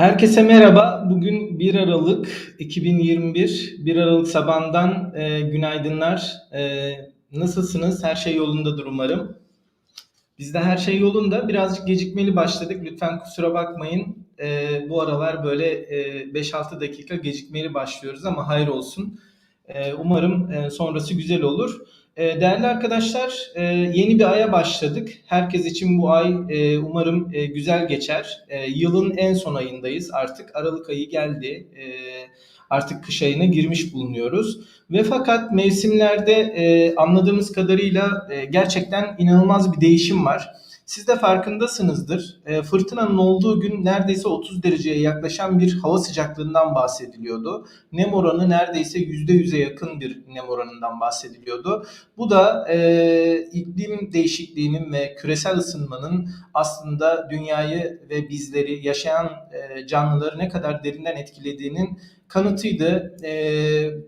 Herkese merhaba. Bugün 1 Aralık 2021. 1 Aralık sabahından e, günaydınlar. E, nasılsınız? Her şey yolundadır umarım. Bizde her şey yolunda. Birazcık gecikmeli başladık. Lütfen kusura bakmayın. E, bu aralar böyle e, 5-6 dakika gecikmeli başlıyoruz ama hayır olsun. E, umarım e, sonrası güzel olur. E, değerli arkadaşlar, e, yeni bir aya başladık. Herkes için bu ay e, umarım e, güzel geçer. Yılın en son ayındayız artık. Aralık ayı geldi. Artık kış ayına girmiş bulunuyoruz. Ve fakat mevsimlerde anladığımız kadarıyla gerçekten inanılmaz bir değişim var. Siz de farkındasınızdır. E, fırtınanın olduğu gün neredeyse 30 dereceye yaklaşan bir hava sıcaklığından bahsediliyordu. Nem oranı neredeyse %100'e yakın bir nem oranından bahsediliyordu. Bu da e, iklim değişikliğinin ve küresel ısınmanın aslında dünyayı ve bizleri, yaşayan e, canlıları ne kadar derinden etkilediğinin kanıtıydı. E,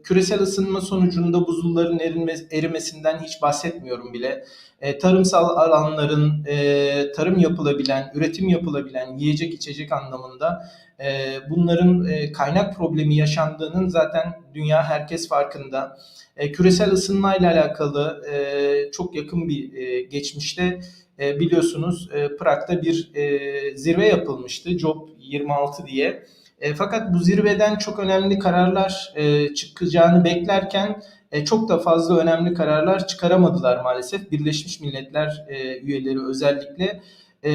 küresel ısınma sonucunda buzulların erimesi, erimesinden hiç bahsetmiyorum bile. E, tarımsal alanların e, tarım yapılabilen, üretim yapılabilen, yiyecek içecek anlamında e, bunların e, kaynak problemi yaşandığının zaten dünya herkes farkında. E, küresel ısınma ile alakalı e, çok yakın bir e, geçmişte e, biliyorsunuz e, Prag'da bir e, zirve yapılmıştı, COP26 diye. E, fakat bu zirveden çok önemli kararlar e, çıkacağını beklerken e, çok da fazla önemli kararlar çıkaramadılar maalesef. Birleşmiş Milletler e, üyeleri özellikle e,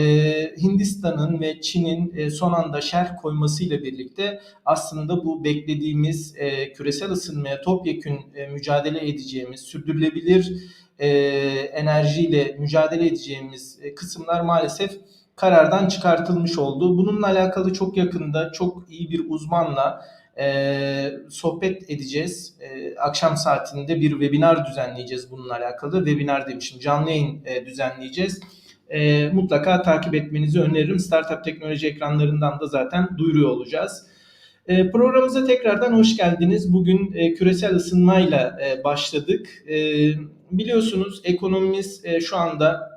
Hindistan'ın ve Çin'in e, son anda şerh koymasıyla birlikte aslında bu beklediğimiz e, küresel ısınmaya topyekün e, mücadele edeceğimiz, sürdürülebilir e, enerjiyle mücadele edeceğimiz e, kısımlar maalesef karardan çıkartılmış oldu. Bununla alakalı çok yakında çok iyi bir uzmanla e, sohbet edeceğiz. E, akşam saatinde bir webinar düzenleyeceğiz bununla alakalı. Webinar demişim canlı yayın e, düzenleyeceğiz. E, mutlaka takip etmenizi öneririm. Startup teknoloji ekranlarından da zaten duyuruyor olacağız. E, programımıza tekrardan hoş geldiniz. Bugün e, küresel ısınmayla e, başladık. E, biliyorsunuz ekonomimiz e, şu anda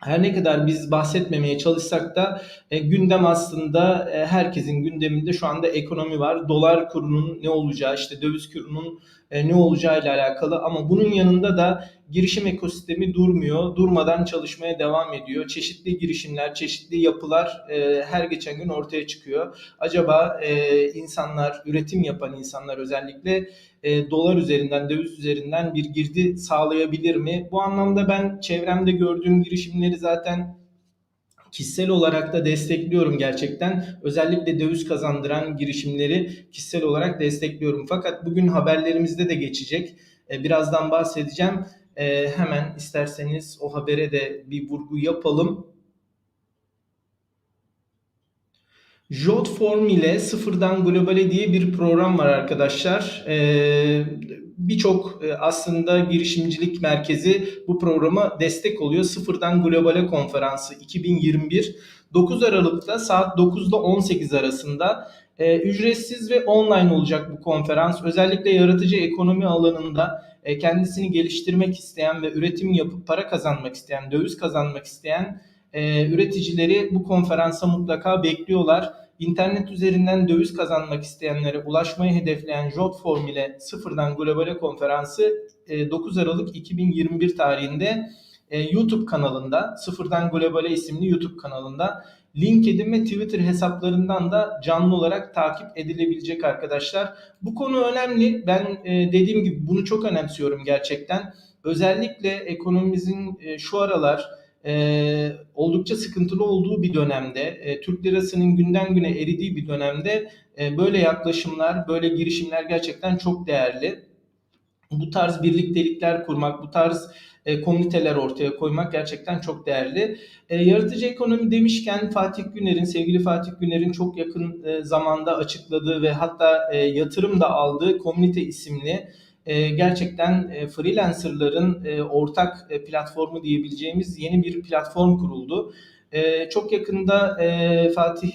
her ne kadar biz bahsetmemeye çalışsak da e, gündem aslında e, herkesin gündeminde şu anda ekonomi var. Dolar kurunun ne olacağı, işte döviz kurunun e, ne olacağı ile alakalı ama bunun yanında da girişim ekosistemi durmuyor. Durmadan çalışmaya devam ediyor. Çeşitli girişimler, çeşitli yapılar e, her geçen gün ortaya çıkıyor. Acaba e, insanlar, üretim yapan insanlar özellikle e, dolar üzerinden, döviz üzerinden bir girdi sağlayabilir mi? Bu anlamda ben çevremde gördüğüm girişimleri zaten kişisel olarak da destekliyorum gerçekten. Özellikle döviz kazandıran girişimleri kişisel olarak destekliyorum. Fakat bugün haberlerimizde de geçecek. E, birazdan bahsedeceğim. E, hemen isterseniz o habere de bir vurgu yapalım. Jotform ile sıfırdan globale diye bir program var arkadaşlar. Ee, Birçok e, aslında girişimcilik merkezi bu programa destek oluyor. Sıfırdan globale konferansı 2021 9 Aralık'ta saat 9'da 18 arasında e, ücretsiz ve online olacak bu konferans. Özellikle yaratıcı ekonomi alanında e, kendisini geliştirmek isteyen ve üretim yapıp para kazanmak isteyen, döviz kazanmak isteyen üreticileri bu konferansa mutlaka bekliyorlar. İnternet üzerinden döviz kazanmak isteyenlere ulaşmayı hedefleyen Jotform ile sıfırdan globale konferansı e, 9 Aralık 2021 tarihinde e, YouTube kanalında sıfırdan globale isimli YouTube kanalında LinkedIn ve Twitter hesaplarından da canlı olarak takip edilebilecek arkadaşlar. Bu konu önemli. Ben e, dediğim gibi bunu çok önemsiyorum gerçekten. Özellikle ekonomimizin e, şu aralar e, oldukça sıkıntılı olduğu bir dönemde, e, Türk lirasının günden güne eridiği bir dönemde e, böyle yaklaşımlar, böyle girişimler gerçekten çok değerli. Bu tarz birliktelikler kurmak, bu tarz e, komüniteler ortaya koymak gerçekten çok değerli. E, yaratıcı ekonomi demişken Fatih Güner'in, sevgili Fatih Güner'in çok yakın e, zamanda açıkladığı ve hatta e, yatırım da aldığı komünite isimli gerçekten e, freelancerların e, ortak e, platformu diyebileceğimiz yeni bir platform kuruldu. E, çok yakında Fatih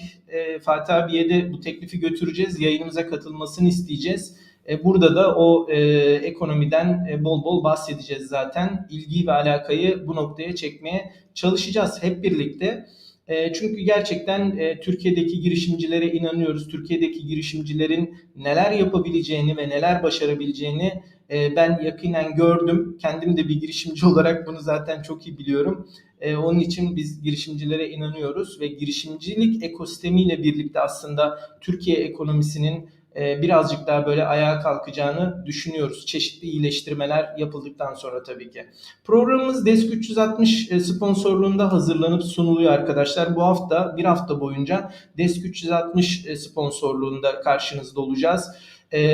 Fatih abiye de bu teklifi götüreceğiz. Yayınımıza katılmasını isteyeceğiz. Burada da o e, ekonomiden e, bol bol bahsedeceğiz zaten. İlgiyi ve alakayı bu noktaya çekmeye çalışacağız hep birlikte. E, çünkü gerçekten e, Türkiye'deki girişimcilere inanıyoruz. Türkiye'deki girişimcilerin neler yapabileceğini ve neler başarabileceğini e, ben yakinen gördüm. Kendim de bir girişimci olarak bunu zaten çok iyi biliyorum. Onun için biz girişimcilere inanıyoruz ve girişimcilik ekosistemiyle birlikte aslında Türkiye ekonomisinin birazcık daha böyle ayağa kalkacağını düşünüyoruz. Çeşitli iyileştirmeler yapıldıktan sonra tabii ki. Programımız Desk 360 e, sponsorluğunda hazırlanıp sunuluyor arkadaşlar. Bu hafta bir hafta boyunca Desk 360 e, sponsorluğunda karşınızda olacağız.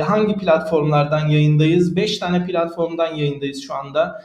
hangi platformlardan yayındayız? 5 tane platformdan yayındayız şu anda.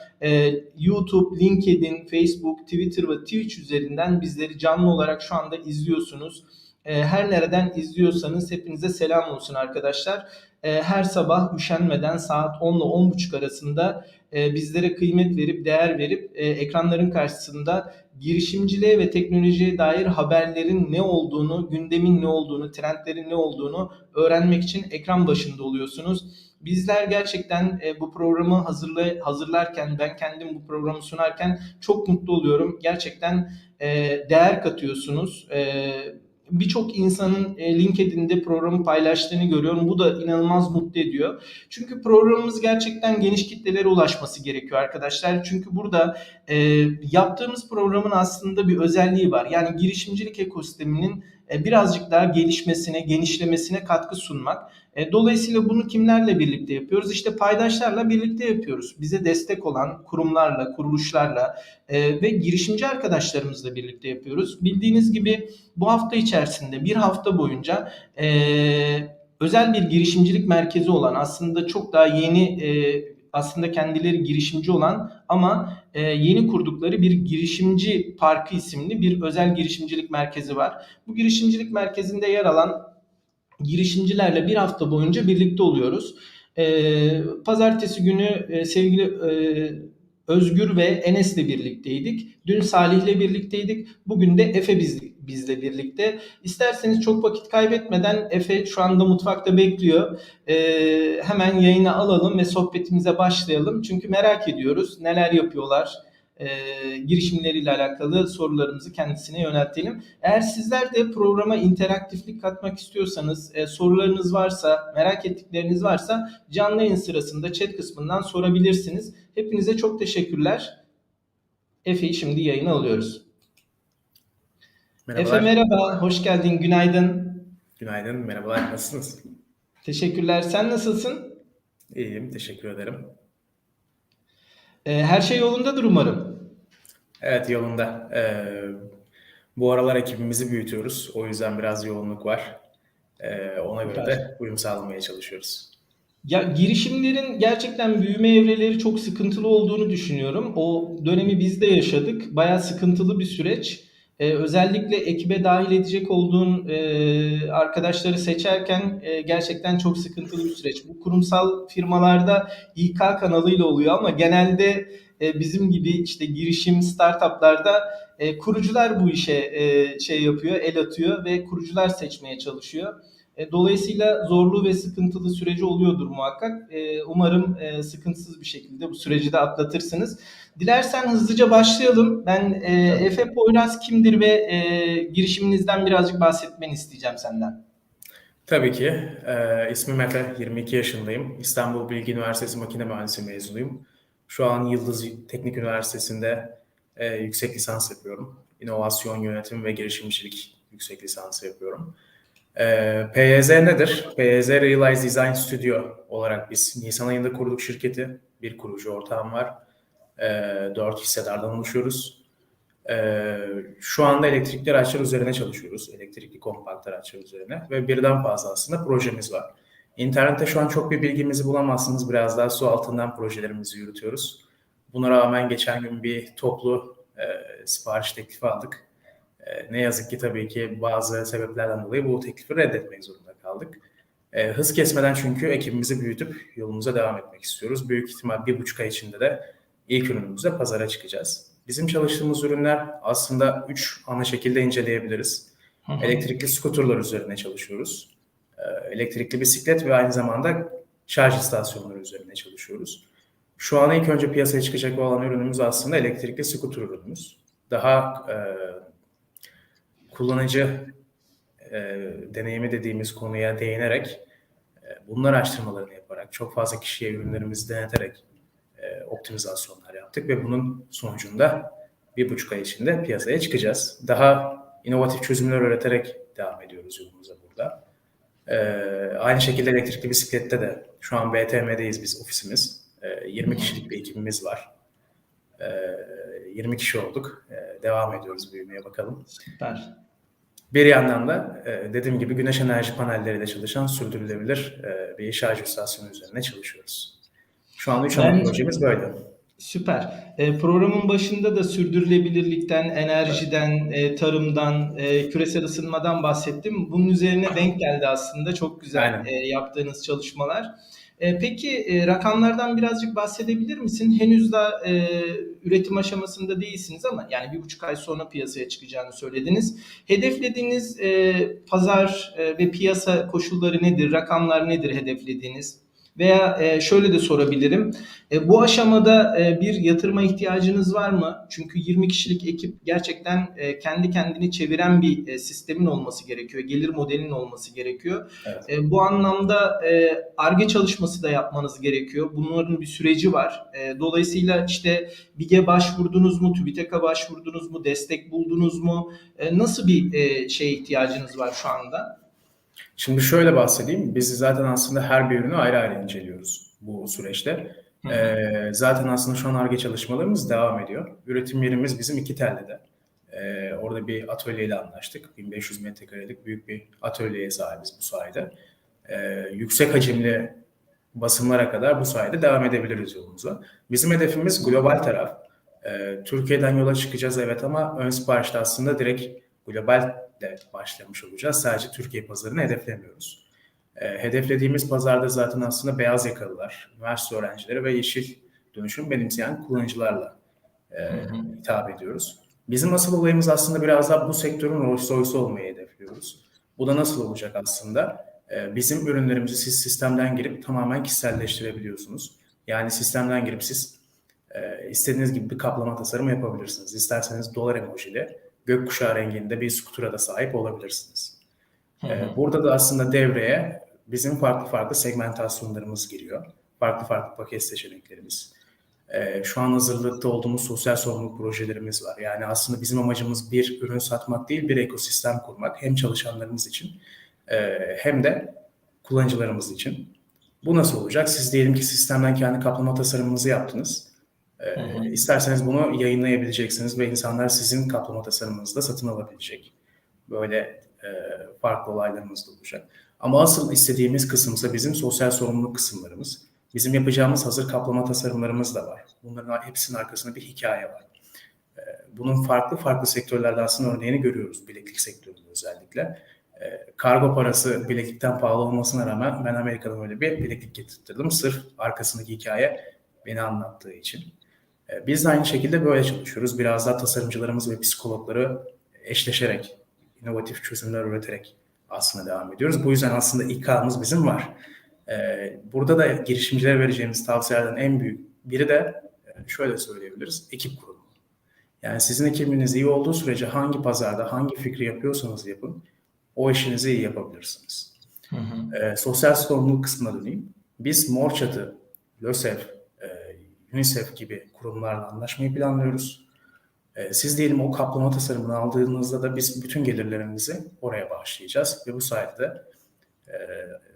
YouTube, LinkedIn, Facebook, Twitter ve Twitch üzerinden bizleri canlı olarak şu anda izliyorsunuz. E, her nereden izliyorsanız hepinize selam olsun arkadaşlar. E, her sabah üşenmeden saat 10 ile 10.30 arasında e, bizlere kıymet verip değer verip ekranların karşısında girişimciliğe ve teknolojiye dair haberlerin ne olduğunu, gündemin ne olduğunu, trendlerin ne olduğunu öğrenmek için ekran başında oluyorsunuz. Bizler gerçekten bu programı hazırla, hazırlarken, ben kendim bu programı sunarken çok mutlu oluyorum. Gerçekten değer katıyorsunuz birçok insanın e, LinkedIn'de programı paylaştığını görüyorum. Bu da inanılmaz mutlu ediyor. Çünkü programımız gerçekten geniş kitlelere ulaşması gerekiyor arkadaşlar. Çünkü burada e, yaptığımız programın aslında bir özelliği var. Yani girişimcilik ekosisteminin e, birazcık daha gelişmesine, genişlemesine katkı sunmak. E, dolayısıyla bunu kimlerle birlikte yapıyoruz? İşte paydaşlarla birlikte yapıyoruz. Bize destek olan kurumlarla, kuruluşlarla e, ve girişimci arkadaşlarımızla birlikte yapıyoruz. Bildiğiniz gibi bu hafta içerisinde bir hafta boyunca özel bir girişimcilik merkezi olan aslında çok daha yeni aslında kendileri girişimci olan ama e, yeni kurdukları bir girişimci parkı isimli bir özel girişimcilik merkezi var. Bu girişimcilik merkezinde yer alan girişimcilerle bir hafta boyunca birlikte oluyoruz. E, pazartesi günü e, sevgili e, Özgür ve Enes'le birlikteydik. Dün Salih'le birlikteydik. Bugün de Efe biz, bizle birlikte. İsterseniz çok vakit kaybetmeden Efe şu anda mutfakta bekliyor. Ee, hemen yayına alalım ve sohbetimize başlayalım. Çünkü merak ediyoruz neler yapıyorlar, e, girişimleriyle alakalı sorularımızı kendisine yöneltelim. Eğer sizler de programa interaktiflik katmak istiyorsanız, e, sorularınız varsa, merak ettikleriniz varsa canlı yayın sırasında chat kısmından sorabilirsiniz. Hepinize çok teşekkürler. Efe'yi şimdi yayına alıyoruz. Merhabalar. Efe merhaba, hoş geldin, günaydın. Günaydın, merhabalar, nasılsınız? Teşekkürler, sen nasılsın? İyiyim, teşekkür ederim. Ee, her şey yolundadır umarım. Evet, yolunda. Ee, bu aralar ekibimizi büyütüyoruz, o yüzden biraz yoğunluk var. Ee, ona göre de uyum sağlamaya çalışıyoruz. Ya girişimlerin gerçekten büyüme evreleri çok sıkıntılı olduğunu düşünüyorum. O dönemi biz de yaşadık. Bayağı sıkıntılı bir süreç. Ee, özellikle ekibe dahil edecek olduğun e, arkadaşları seçerken e, gerçekten çok sıkıntılı bir süreç. Bu kurumsal firmalarda İK kanalıyla oluyor ama genelde e, bizim gibi işte girişim startuplarda e, kurucular bu işe e, şey yapıyor, el atıyor ve kurucular seçmeye çalışıyor. E, dolayısıyla zorlu ve sıkıntılı süreci oluyordur muhakkak. E, umarım e, sıkıntısız bir şekilde bu süreci de atlatırsınız. Dilersen hızlıca başlayalım. Ben Efe Poyraz kimdir ve girişiminizden birazcık bahsetmeni isteyeceğim senden. Tabii ki. E, ismim Efe, 22 yaşındayım. İstanbul Bilgi Üniversitesi Makine Mühendisi mezunuyum. Şu an Yıldız Teknik Üniversitesi'nde e, yüksek lisans yapıyorum. İnovasyon yönetim ve girişimcilik yüksek lisansı yapıyorum. E, PYZ nedir? PYZ Realize Design Studio olarak biz Nisan ayında kurduk şirketi. Bir kurucu ortağım var. E, dört hissedardan oluşuyoruz. E, şu anda elektrikli araçlar üzerine çalışıyoruz. Elektrikli kompakt araçlar üzerine ve birden fazla aslında projemiz var. İnternette şu an çok bir bilgimizi bulamazsınız. Biraz daha su altından projelerimizi yürütüyoruz. Buna rağmen geçen gün bir toplu e, sipariş teklifi aldık. E, ne yazık ki tabii ki bazı sebeplerden dolayı bu teklifi reddetmek zorunda kaldık. E, hız kesmeden çünkü ekibimizi büyütüp yolumuza devam etmek istiyoruz. Büyük ihtimal bir buçuk ay içinde de ilk ürünümüzle pazara çıkacağız. Bizim çalıştığımız ürünler aslında üç ana şekilde inceleyebiliriz. Hı hı. Elektrikli skuterlar üzerine çalışıyoruz. E, elektrikli bisiklet ve aynı zamanda şarj istasyonları üzerine çalışıyoruz. Şu an ilk önce piyasaya çıkacak olan ürünümüz aslında elektrikli skuter ürünümüz. Daha e, kullanıcı e, deneyimi dediğimiz konuya değinerek e, bunun araştırmalarını yaparak çok fazla kişiye ürünlerimizi deneterek e, optimizasyonlar yaptık ve bunun sonucunda bir buçuk ay içinde piyasaya çıkacağız. Daha inovatif çözümler üreterek devam ediyoruz yolumuza burada. E, aynı şekilde elektrikli bisiklette de şu an BTM'deyiz biz ofisimiz. E, 20 kişilik bir ekibimiz var. E, 20 kişi olduk. E, devam ediyoruz büyümeye bakalım. Süper. Bir yandan da e, dediğim gibi güneş enerji panelleriyle çalışan sürdürülebilir e, bir şarj istasyonu üzerine çalışıyoruz. Şu an 3 ana projemiz böyle. Süper. E, programın başında da sürdürülebilirlikten, enerjiden, e, tarımdan, e, küresel ısınmadan bahsettim. Bunun üzerine denk geldi aslında. Çok güzel Aynen. e, yaptığınız çalışmalar. E, peki e, rakamlardan birazcık bahsedebilir misin? Henüz daha e, üretim aşamasında değilsiniz ama yani bir buçuk ay sonra piyasaya çıkacağını söylediniz. Hedeflediğiniz e, pazar e, ve piyasa koşulları nedir? Rakamlar nedir hedeflediğiniz? Veya e, şöyle de sorabilirim. E, bu aşamada e, bir yatırıma ihtiyacınız var mı? Çünkü 20 kişilik ekip gerçekten kendi kendini çeviren bir sistemin olması gerekiyor. Gelir modelinin olması gerekiyor. Evet. Bu anlamda ARGE çalışması da yapmanız gerekiyor. Bunların bir süreci var. Dolayısıyla işte BİG'e başvurdunuz mu? TÜBİTAK'a başvurdunuz mu? Destek buldunuz mu? Nasıl bir şeye ihtiyacınız var şu anda? Şimdi şöyle bahsedeyim. Biz zaten aslında her bir ürünü ayrı ayrı inceliyoruz bu süreçte. Hı hı. Ee, zaten aslında şu an ARGE çalışmalarımız devam ediyor. Üretim yerimiz bizim iki tellede. Ee, orada bir atölyeyle anlaştık. 1500 metrekarelik büyük bir atölyeye sahibiz bu sayede. Ee, yüksek hacimli basımlara kadar bu sayede devam edebiliriz yolumuza. Bizim hedefimiz global taraf. Ee, Türkiye'den yola çıkacağız evet ama ön siparişte aslında direkt global de başlamış olacağız. Sadece Türkiye pazarını hedeflemiyoruz. E, hedeflediğimiz pazarda zaten aslında beyaz yakalılar, üniversite öğrencileri ve yeşil dönüşüm benimseyen kullanıcılarla e, Hı hı. hitap ediyoruz. Bizim asıl olayımız aslında biraz daha bu sektörün Rolls Royce'u olmayı hedefliyoruz. Bu da nasıl olacak aslında? E, bizim ürünlerimizi siz sistemden girip tamamen kişiselleştirebiliyorsunuz. Yani sistemden girip siz e, istediğiniz gibi bir kaplama tasarımı yapabilirsiniz. İsterseniz dolar emojili, gökkuşağı renginde bir skutura da sahip olabilirsiniz. Hı Ee, hı. Burada da aslında devreye bizim farklı farklı segmentasyonlarımız giriyor. Farklı farklı paket seçeneklerimiz. Ee, Şu an hazırlıkta olduğumuz sosyal sorumluluk projelerimiz var. Yani aslında bizim amacımız bir ürün satmak değil, bir ekosistem kurmak. Hem çalışanlarımız için e, hem de kullanıcılarımız için. Bu nasıl olacak? Siz diyelim ki sistemden kendi kaplama tasarımınızı yaptınız. Ee, Hı hı. İsterseniz bunu yayınlayabileceksiniz ve insanlar sizin kaplama tasarımınızı da satın alabilecek. Böyle e, farklı olaylarımız da olacak. Ama asıl istediğimiz kısımsa bizim sosyal sorumluluk kısımlarımız. Bizim yapacağımız hazır kaplama tasarımlarımız da var. Bunların hepsinin arkasında bir hikaye var. E, bunun farklı farklı sektörlerde aslında örneğini görüyoruz. Bileklik sektöründe özellikle. E, kargo parası bileklikten pahalı olmasına rağmen ben Amerika'dan öyle bir bileklik getirttirdim. Sırf arkasındaki hikaye beni anlattığı için. E, Biz de aynı şekilde böyle çalışıyoruz. Biraz daha tasarımcılarımız ve psikologları eşleşerek, inovatif çözümler üreterek aslında devam ediyoruz. Bu yüzden aslında İK'mız bizim var. E, Burada da girişimcilere vereceğimiz tavsiyelerden en büyük biri de e, şöyle söyleyebiliriz, ekip kurumu. Yani sizin ekibiniz iyi olduğu sürece hangi pazarda, hangi fikri yapıyorsanız yapın, o işinizi iyi yapabilirsiniz. Hı hı. E, sosyal sorumluluk kısmına döneyim. Biz Mor Çatı, LÖSEV, UNICEF gibi kurumlarla anlaşmayı planlıyoruz. E, siz diyelim o kaplama tasarımını aldığınızda da biz bütün gelirlerimizi oraya bağışlayacağız ve bu sayede e,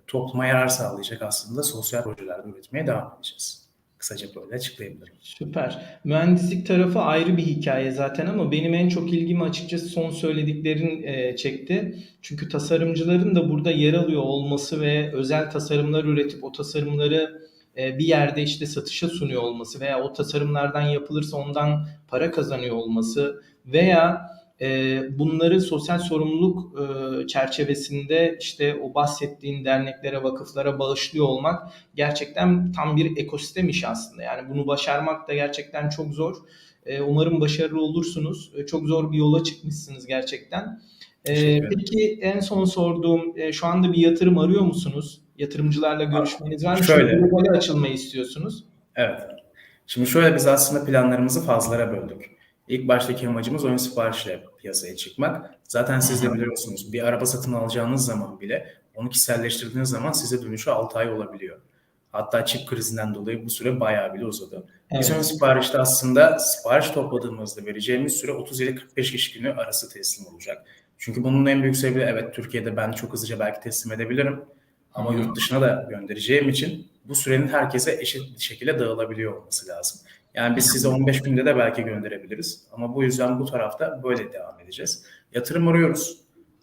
topluma yarar sağlayacak aslında sosyal projelerde üretmeye devam edeceğiz. Kısaca böyle açıklayabilirim. Süper. Mühendislik tarafı ayrı bir hikaye zaten ama benim en çok ilgimi açıkçası son söylediklerin e, çekti. Çünkü tasarımcıların da burada yer alıyor olması ve özel tasarımlar üretip o tasarımları bir yerde işte satışa sunuyor olması veya o tasarımlardan yapılırsa ondan para kazanıyor olması veya e, bunları sosyal sorumluluk e, çerçevesinde işte o bahsettiğin derneklere, vakıflara bağışlıyor olmak gerçekten tam bir ekosistem işi aslında. Yani bunu başarmak da gerçekten çok zor. E, umarım başarılı olursunuz. E, çok zor bir yola çıkmışsınız gerçekten. E, ederim. peki en son sorduğum, e, şu anda bir yatırım arıyor musunuz? Yatırımcılarla görüşmeniz var mı? Şöyle. Globale açılmayı istiyorsunuz. Evet. Şimdi şöyle biz aslında planlarımızı fazlara böldük. İlk baştaki amacımız ön siparişle piyasaya çıkmak. Zaten siz de biliyorsunuz bir araba satın alacağınız zaman bile onu kişiselleştirdiğiniz zaman size dönüşü 6 ay olabiliyor. Hatta çip krizinden dolayı bu süre bayağı bile uzadı. Biz Evet. ön siparişte aslında sipariş topladığımızda vereceğimiz süre 30 ile 45 iş günü arası teslim olacak. Çünkü bunun en büyük sebebi evet Türkiye'de ben çok hızlıca belki teslim edebilirim. Ama yurt dışına da göndereceğim için bu sürenin herkese eşit bir şekilde dağılabiliyor olması lazım. Yani biz size 15 günde de belki gönderebiliriz. Ama bu yüzden bu tarafta böyle devam edeceğiz. Yatırım arıyoruz.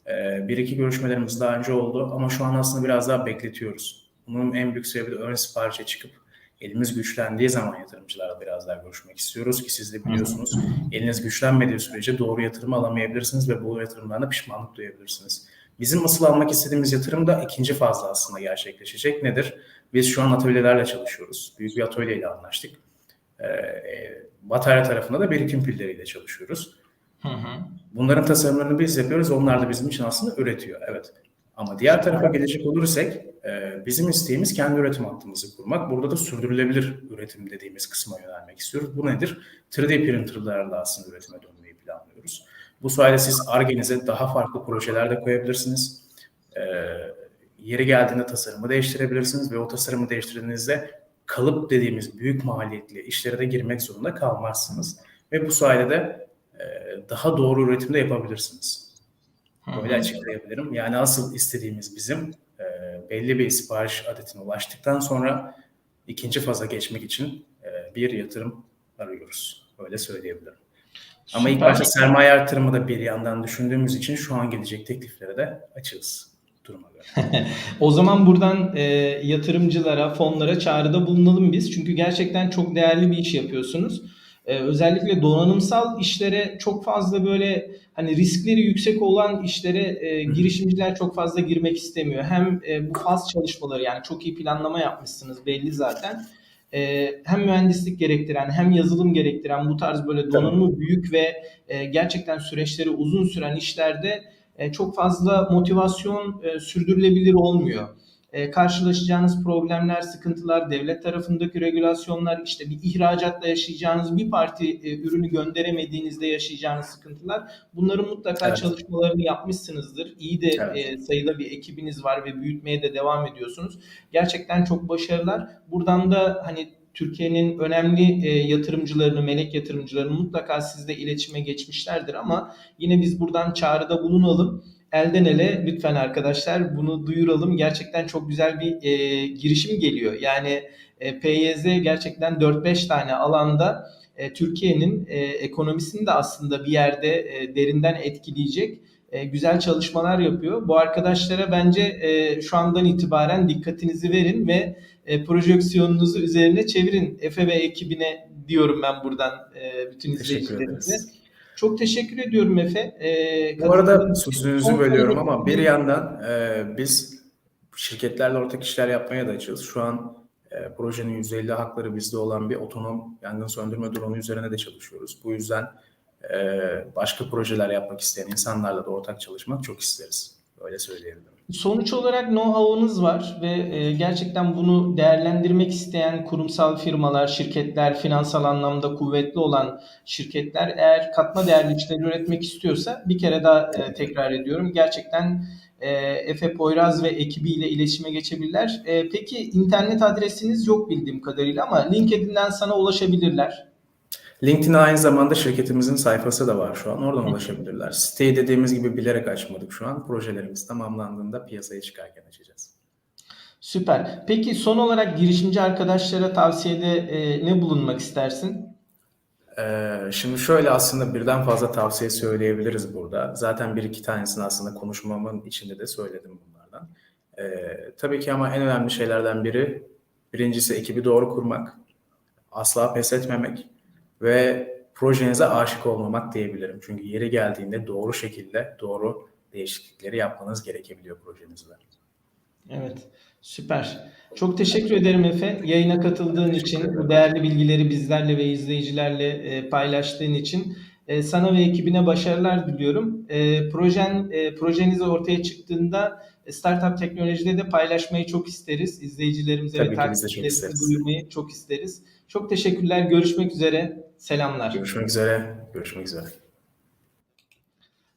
Ee, bir iki görüşmelerimiz daha önce oldu ama şu an aslında biraz daha bekletiyoruz. Bunun en büyük sebebi de ön siparişe çıkıp elimiz güçlendiği zaman yatırımcılarla biraz daha görüşmek istiyoruz ki siz de biliyorsunuz eliniz güçlenmediği sürece doğru yatırım alamayabilirsiniz ve bu yatırımlarla pişmanlık duyabilirsiniz. Bizim asıl almak istediğimiz yatırım da ikinci fazla aslında gerçekleşecek. Nedir? Biz şu an atölyelerle çalışıyoruz. Büyük bir atölyeyle anlaştık. Ee, e, batarya tarafında da birikim pilleriyle çalışıyoruz. Hı hı. Bunların tasarımlarını biz yapıyoruz. Onlar da bizim için aslında üretiyor. Evet. Ama diğer tarafa gelecek olursak e, bizim isteğimiz kendi üretim hattımızı kurmak. Burada da sürdürülebilir üretim dediğimiz kısma yönelmek istiyoruz. Bu nedir? 3D printerlarla aslında üretime dönmeyi planlıyoruz. Bu sayede siz Arge'nize daha farklı projeler de koyabilirsiniz. E, yeri geldiğinde tasarımı değiştirebilirsiniz ve o tasarımı değiştirdiğinizde kalıp dediğimiz büyük maliyetli işlere de girmek zorunda kalmazsınız. Ve bu sayede de e, daha doğru üretimde yapabilirsiniz. Böyle hı. açıklayabilirim. Yani asıl istediğimiz bizim e, belli bir sipariş adetine ulaştıktan sonra ikinci faza geçmek için e, bir yatırım arıyoruz. Öyle söyleyebilirim. Ama ilk başta sermaye artırımı da bir yandan düşündüğümüz için şu an gelecek tekliflere de açığız duruma göre. O zaman buradan e, yatırımcılara, fonlara çağrıda bulunalım biz. Çünkü gerçekten çok değerli bir iş yapıyorsunuz. E, özellikle donanımsal işlere çok fazla böyle hani riskleri yüksek olan işlere e, girişimciler çok fazla girmek istemiyor. Hem e, bu faz çalışmaları yani çok iyi planlama yapmışsınız belli zaten. E, hem mühendislik gerektiren hem yazılım gerektiren bu tarz böyle donanımı büyük ve e, gerçekten süreçleri uzun süren işlerde e, çok fazla motivasyon e, sürdürülebilir olmuyor. E, karşılaşacağınız problemler, sıkıntılar, devlet tarafındaki regülasyonlar, işte bir ihracatla yaşayacağınız bir parti e, ürünü gönderemediğinizde yaşayacağınız sıkıntılar. Bunların mutlaka Evet. çalışmalarını yapmışsınızdır. İyi de Evet. e, sayıda bir ekibiniz var ve büyütmeye de devam ediyorsunuz. Gerçekten çok başarılar. Buradan da hani Türkiye'nin önemli e, yatırımcılarını, melek yatırımcılarını mutlaka sizle iletişime geçmişlerdir ama yine biz buradan çağrıda bulunalım. Elden ele lütfen arkadaşlar bunu duyuralım. Gerçekten çok güzel bir e, girişim geliyor. Yani e, PYZ gerçekten 4-5 tane alanda e, Türkiye'nin e, ekonomisini de aslında bir yerde e, derinden etkileyecek e, güzel çalışmalar yapıyor. Bu arkadaşlara bence e, şu andan itibaren dikkatinizi verin ve e, projeksiyonunuzu üzerine çevirin. Efe ve ekibine diyorum ben buradan e, bütün izleyicilerimize. Çok teşekkür ediyorum Efe. E, Bu arada sözünüzü bölüyorum ama bir yandan e, biz şirketlerle ortak işler yapmaya da açığız. Şu an e, projenin %50 hakları bizde olan bir otonom yangın söndürme dronu üzerine de çalışıyoruz. Bu yüzden e, başka projeler yapmak isteyen insanlarla da ortak çalışmak çok isteriz. Öyle söyleyebilirim. Sonuç olarak know-how'ınız var ve e, gerçekten bunu değerlendirmek isteyen kurumsal firmalar, şirketler, finansal anlamda kuvvetli olan şirketler eğer katma değerli işler üretmek istiyorsa bir kere daha e, tekrar ediyorum. Gerçekten e, Efe Poyraz ve ekibiyle iletişime geçebilirler. Peki internet adresiniz yok bildiğim kadarıyla ama LinkedIn'den sana ulaşabilirler. LinkedIn aynı zamanda şirketimizin sayfası da var şu an. Oradan ulaşabilirler. Siteyi dediğimiz gibi bilerek açmadık şu an. Projelerimiz tamamlandığında piyasaya çıkarken açacağız. Süper. Peki son olarak girişimci arkadaşlara tavsiyede e, ne bulunmak istersin? Ee, şimdi şöyle aslında birden fazla tavsiye söyleyebiliriz burada. Zaten bir iki tanesini aslında konuşmamın içinde de söyledim bunlardan. Ee, tabii ki ama en önemli şeylerden biri birincisi ekibi doğru kurmak, asla pes etmemek ve projenize aşık olmamak diyebilirim. Çünkü yeri geldiğinde doğru şekilde doğru değişiklikleri yapmanız gerekebiliyor projenizde. Evet, süper. Çok teşekkür ederim Efe. Yayına katıldığın için, bu değerli bilgileri bizlerle ve izleyicilerle e, paylaştığın için e, sana ve ekibine başarılar diliyorum. E, projen projeniz ortaya çıktığında Startup Teknoloji'de de paylaşmayı çok isteriz. İzleyicilerimize Tabii ve takipçilerimize duyurmayı çok isteriz. Çok teşekkürler. Görüşmek üzere. Selamlar. Görüşmek üzere. Görüşmek üzere.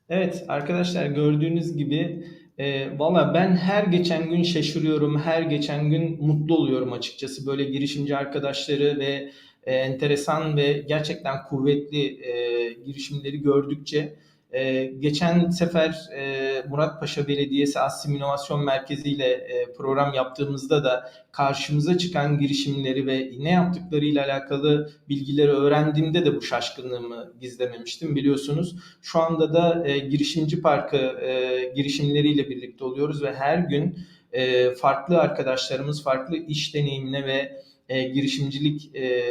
Evet arkadaşlar gördüğünüz gibi e, valla ben her geçen gün şaşırıyorum, her geçen gün mutlu oluyorum açıkçası. Böyle girişimci arkadaşları ve e, enteresan ve gerçekten kuvvetli e, girişimleri gördükçe e, geçen sefer e, Muratpaşa Belediyesi Asim İnovasyon Merkezi ile e, program yaptığımızda da karşımıza çıkan girişimleri ve ne yaptıklarıyla alakalı bilgileri öğrendiğimde de bu şaşkınlığımı gizlememiştim biliyorsunuz. Şu anda da e, girişimci parkı e, girişimleriyle birlikte oluyoruz ve her gün e, farklı arkadaşlarımız farklı iş deneyimine ve e, girişimcilik e,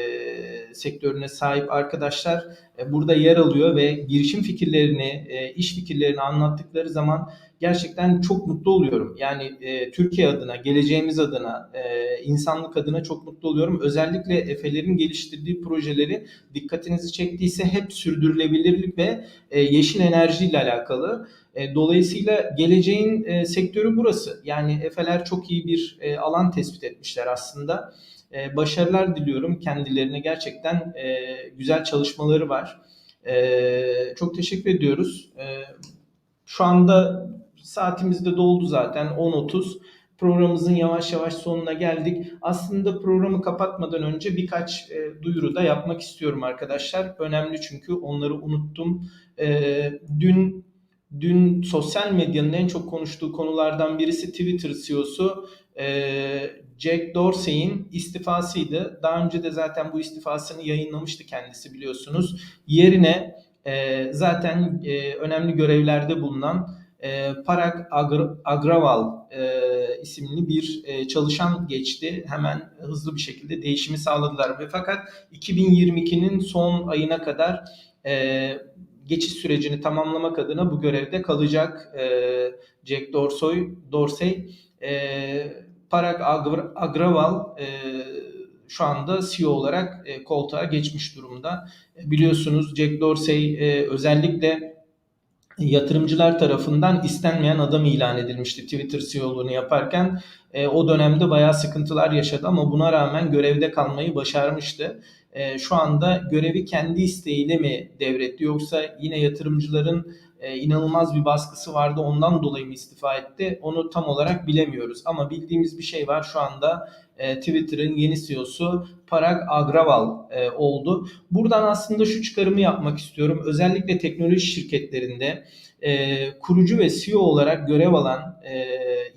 sektörüne sahip arkadaşlar e, burada yer alıyor ve girişim fikirlerini, e, iş fikirlerini anlattıkları zaman gerçekten çok mutlu oluyorum. Yani e, Türkiye adına, geleceğimiz adına, e, insanlık adına çok mutlu oluyorum. Özellikle Efe'lerin geliştirdiği projeleri dikkatinizi çektiyse hep sürdürülebilirlik ve e, yeşil enerji ile alakalı. E, dolayısıyla geleceğin e, sektörü burası. Yani Efe'ler çok iyi bir e, alan tespit etmişler aslında. E, başarılar diliyorum kendilerine. Gerçekten e, güzel çalışmaları var. E, çok teşekkür ediyoruz. E, şu anda saatimiz de doldu zaten 10.30. Programımızın yavaş yavaş sonuna geldik. Aslında programı kapatmadan önce birkaç e, duyuru da yapmak istiyorum arkadaşlar. Önemli çünkü onları unuttum. E, dün dün sosyal medyanın en çok konuştuğu konulardan birisi Twitter CEO'su e, Jack Dorsey'in istifasıydı. Daha önce de zaten bu istifasını yayınlamıştı kendisi biliyorsunuz. Yerine e, zaten e, önemli görevlerde bulunan e, Parag Agr- Agraval isimli bir çalışan geçti. Hemen hızlı bir şekilde değişimi sağladılar ve fakat 2022'nin son ayına kadar geçiş sürecini tamamlamak adına bu görevde kalacak Jack Dorsey. Dorsey e, Parag Agr- Agraval e, şu anda CEO olarak e, koltuğa geçmiş durumda. E, biliyorsunuz Jack Dorsey e, özellikle yatırımcılar tarafından istenmeyen adam ilan edilmişti Twitter CEO'luğunu yaparken. E, o dönemde bayağı sıkıntılar yaşadı ama buna rağmen görevde kalmayı başarmıştı. E, şu anda görevi kendi isteğiyle mi devretti yoksa yine yatırımcıların e, inanılmaz bir baskısı vardı ondan dolayı mı istifa etti onu tam olarak bilemiyoruz. Ama bildiğimiz bir şey var şu anda e, Twitter'ın yeni CEO'su Parag Agraval e, oldu. Buradan aslında şu çıkarımı yapmak istiyorum. Özellikle teknoloji şirketlerinde e, kurucu ve CEO olarak görev alan e,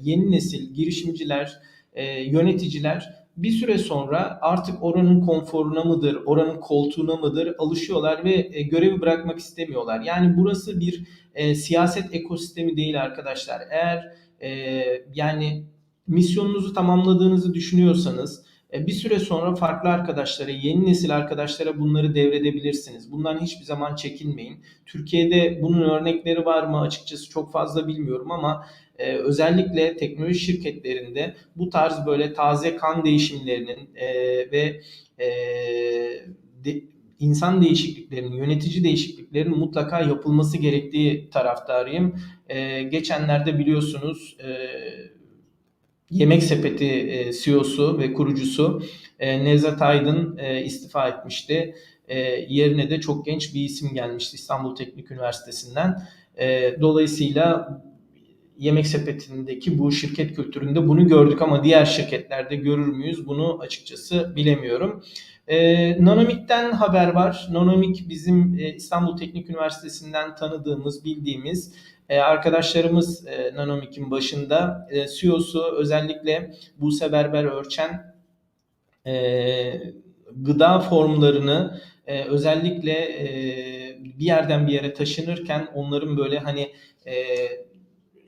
yeni nesil girişimciler, e, yöneticiler bir süre sonra artık oranın konforuna mıdır, oranın koltuğuna mıdır alışıyorlar ve e, görevi bırakmak istemiyorlar. Yani burası bir e, siyaset ekosistemi değil arkadaşlar. Eğer e, yani misyonunuzu tamamladığınızı düşünüyorsanız bir süre sonra farklı arkadaşlara, yeni nesil arkadaşlara bunları devredebilirsiniz. Bundan hiçbir zaman çekinmeyin. Türkiye'de bunun örnekleri var mı açıkçası çok fazla bilmiyorum ama e, özellikle teknoloji şirketlerinde bu tarz böyle taze kan değişimlerinin e, ve e, de, insan değişikliklerinin, yönetici değişikliklerinin mutlaka yapılması gerektiği taraftarıyım. E, geçenlerde biliyorsunuz e, Yemek Sepeti e, CEO'su ve kurucusu e, Nevzat Aydın e, istifa etmişti. E, yerine de çok genç bir isim gelmişti İstanbul Teknik Üniversitesi'nden. E, dolayısıyla Yemek Sepeti'ndeki bu şirket kültüründe bunu gördük ama diğer şirketlerde görür müyüz bunu açıkçası bilemiyorum. E, Nanomik'ten haber var. Nanomik bizim e, İstanbul Teknik Üniversitesi'nden tanıdığımız, bildiğimiz e, arkadaşlarımız e, Nanomik'in başında. E, CEO'su özellikle Buse Berber Örçen e, gıda formlarını e, özellikle e, bir yerden bir yere taşınırken onların böyle hani e,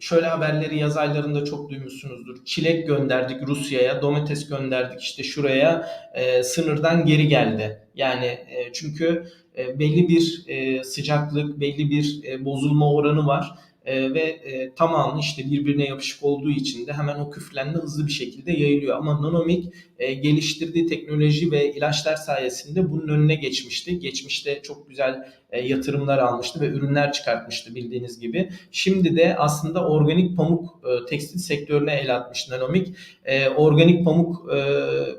şöyle haberleri yaz aylarında çok duymuşsunuzdur. Çilek gönderdik Rusya'ya, domates gönderdik işte şuraya, e, sınırdan geri geldi. Yani e, çünkü e, belli bir e, sıcaklık, belli bir e, bozulma oranı var. e, ve e, tamamı işte birbirine yapışık olduğu için de hemen o küflenme hızlı bir şekilde yayılıyor. Ama Nanomik e, geliştirdiği teknoloji ve ilaçlar sayesinde bunun önüne geçmişti. Geçmişte çok güzel yatırımlar almıştı ve ürünler çıkartmıştı bildiğiniz gibi. Şimdi de aslında organik pamuk e, tekstil sektörüne el atmış Nanomik. E, organik pamuk e,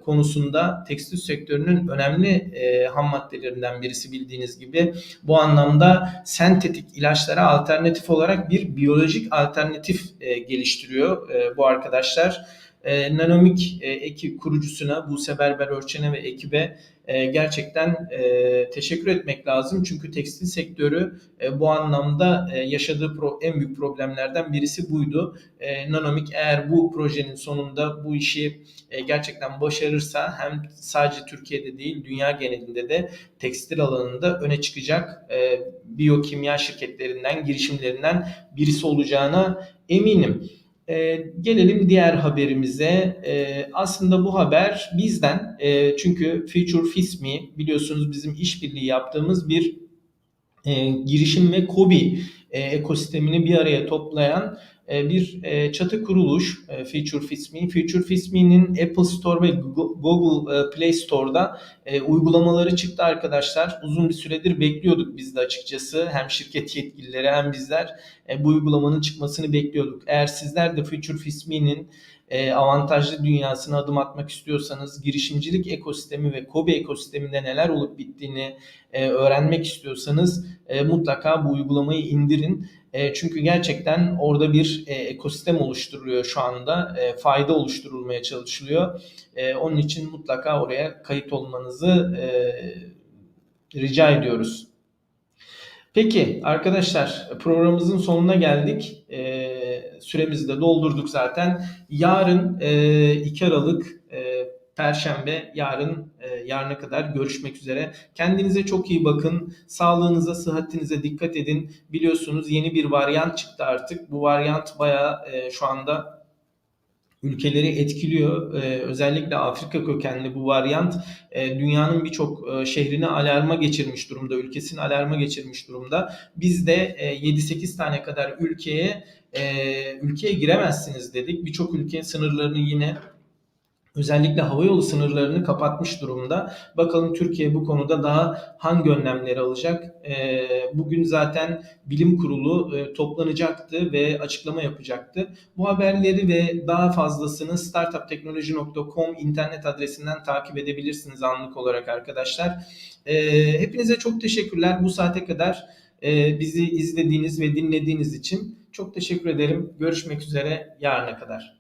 konusunda tekstil sektörünün önemli e, ham maddelerinden birisi bildiğiniz gibi. Bu anlamda sentetik ilaçlara alternatif olarak bir biyolojik alternatif e, geliştiriyor e, bu arkadaşlar. E, Nanomik e, ekip kurucusuna Buse Berber Örçen'e ve ekibe e, gerçekten e, teşekkür etmek lazım. Çünkü tekstil sektörü e, bu anlamda e, yaşadığı en büyük problemlerden birisi buydu. Nanomik eğer bu projenin sonunda bu işi gerçekten başarırsa hem sadece Türkiye'de değil dünya genelinde de tekstil alanında öne çıkacak biyokimya şirketlerinden, girişimlerinden birisi olacağına eminim. E, gelelim diğer haberimize. E, aslında bu haber bizden e, çünkü Future Fismi biliyorsunuz bizim işbirliği yaptığımız bir e, girişim ve KOBİ e, ekosistemini bir araya toplayan e, bir e, çatı kuruluş e, Future Fismi. Future Fismi'nin Apple Store ve Go- Google e, Play Store'da e, uygulamaları çıktı arkadaşlar. Uzun bir süredir bekliyorduk biz de açıkçası. Hem şirket yetkilileri hem bizler e, bu uygulamanın çıkmasını bekliyorduk. Eğer sizler de Future Fismi'nin e, avantajlı dünyasına adım atmak istiyorsanız, girişimcilik ekosistemi ve KOBİ ekosisteminde neler olup bittiğini e, öğrenmek istiyorsanız e, mutlaka bu uygulamayı indirin. Çünkü gerçekten orada bir ekosistem oluşturuluyor şu anda. Fayda oluşturulmaya çalışılıyor. Onun için mutlaka oraya kayıt olmanızı rica ediyoruz. Peki arkadaşlar programımızın sonuna geldik. E, süremizi de doldurduk zaten. Yarın e, 2 Aralık e, Perşembe yarın e, yarına kadar görüşmek üzere. Kendinize çok iyi bakın. Sağlığınıza, sıhhatinize dikkat edin. Biliyorsunuz yeni bir varyant çıktı artık. Bu varyant bayağı e, şu anda ülkeleri etkiliyor. Ee, özellikle Afrika kökenli bu varyant e, dünyanın birçok e, şehrini alarma geçirmiş durumda, ülkesini alarma geçirmiş durumda. Biz de e, 7-8 tane kadar ülkeye e, ülkeye giremezsiniz dedik. Birçok ülke sınırlarını yine özellikle havayolu sınırlarını kapatmış durumda. Bakalım Türkiye bu konuda daha hangi önlemleri alacak? Ee, bugün zaten bilim kurulu e, toplanacaktı ve açıklama yapacaktı. Bu haberleri ve daha fazlasını startupteknoloji.com internet adresinden takip edebilirsiniz anlık olarak arkadaşlar. Ee, hepinize çok teşekkürler bu saate kadar e, bizi izlediğiniz ve dinlediğiniz için. Çok teşekkür ederim. Görüşmek üzere yarına kadar.